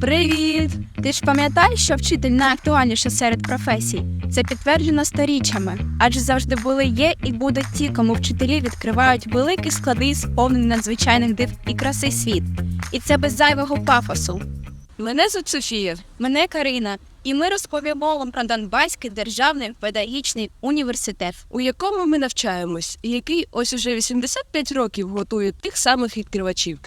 Привіт! Ти ж пам'ятаєш, що вчитель найактуальніше серед професій? Це підтверджено сторіччями, адже завжди були є і будуть ті, кому вчителі відкривають великі склади, сповнені надзвичайних див і краси світ. І це без зайвого пафосу. Мене звуть Софія. Мене Карина, і ми розповімо вам про Донбаський державний педагогічний університет. у якому ми навчаємось, і який ось уже 85 років готує тих самих відкривачів.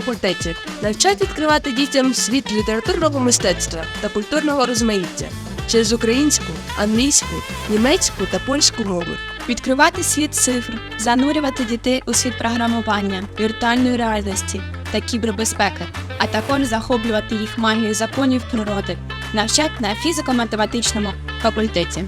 Факультеті навчають відкривати дітям світ літературного мистецтва та культурного розмаїття через українську, англійську, німецьку та польську мови. Відкривати світ цифр, занурювати дітей у світ програмування, віртуальної реальності та кібербезпеки, а також захоплювати їх магією законів природи, навчать на фізико-математичному факультеті.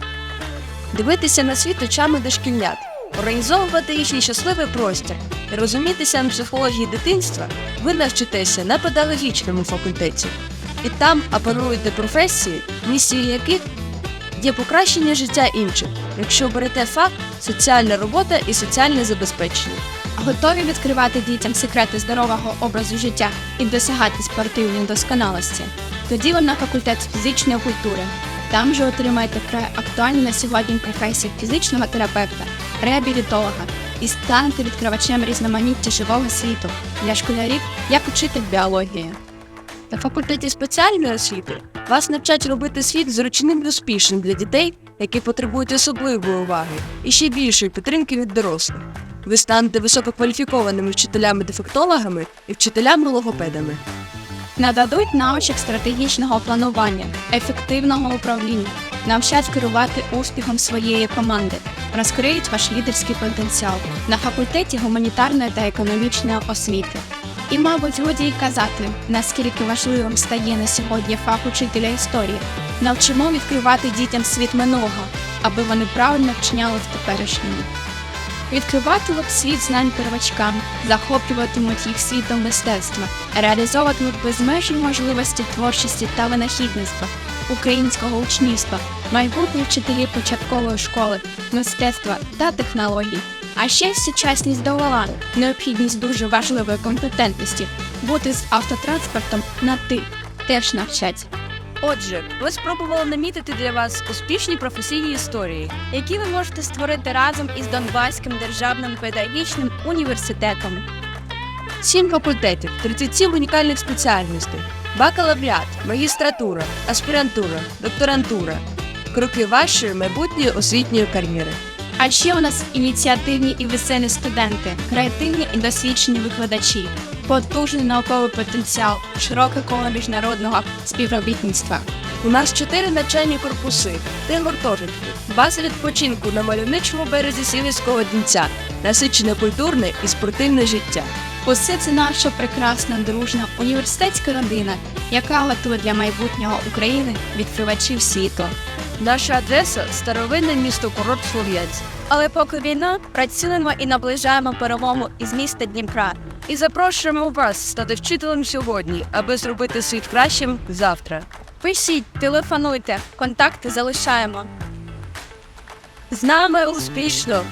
дивитися на світ очами дошкільнят, організовувати їхній щасливий простір і розумітися на психології дитинства, ви навчитеся на педагогічному факультеті. І там апелюєте професії, місії яких є покращення життя інших, якщо берете факт соціальна робота і соціальне забезпечення. Готові відкривати дітям секрети здорового образу життя і досягати спортивної досконалості. Тоді ви на факультет фізичної культури. Там же отримаєте вкрай актуальні на сьогодні професії фізичного терапевта, реабілітолога і станете відкривачем різноманіття живого світу для школярів, як учитель біології. На факультеті спеціальної освіти вас навчать робити світ зручним і успішним для дітей, які потребують особливої уваги і ще більшої підтримки від дорослих. Ви станете висококваліфікованими вчителями-дефектологами і вчителями-логопедами. Нададуть навичок стратегічного планування, ефективного управління, навчать керувати успіхом своєї команди, розкриють ваш лідерський потенціал на факультеті гуманітарної та економічної освіти. І, мабуть, годі й казати, наскільки важливим стає на сьогодні фах учителя історії. Навчимо відкривати дітям світ минулого, аби вони правильно вчиняли в теперішньому. Відкриватимуть світ знань первачкам, захоплюватимуть їх світом мистецтва, реалізовуватимуть безмежні можливості творчості та винахідництва, українського учнівства, майбутні вчителі початкової школи, мистецтва та технологій. А ще сучасність довела необхідність дуже важливої компетентності бути з автотранспортом на ти теж навчать. Отже, ми спробували намітити для вас успішні професійні історії. які ви можете створити разом із Донбаським державним педагогічним університетом. Сім факультетів, 37 унікальних спеціальностей, бакалавріат, магістратура, аспірантура, докторантура. Кроки вашої майбутньої освітньої кар'єри. А ще у нас ініціативні і веселі студенти, креативні і досвідчені викладачі, потужний науковий потенціал, широке коло міжнародного співробітництва. У нас чотири навчальні корпуси, три гуртожитки, база відпочинку на мальовничому березі Сілівського дінця, насичене культурне і спортивне життя. Усе це наша прекрасна, дружна університетська родина, яка готує для майбутнього України відкривачів світу. Наша адреса старовинне місто курорт Слов'янськ. Але поки війна, працюємо і наближаємо перемогу із міста Дніпра. І запрошуємо вас стати вчителем сьогодні, аби зробити світ кращим завтра. Пишіть, телефонуйте, контакти залишаємо. З нами успішно!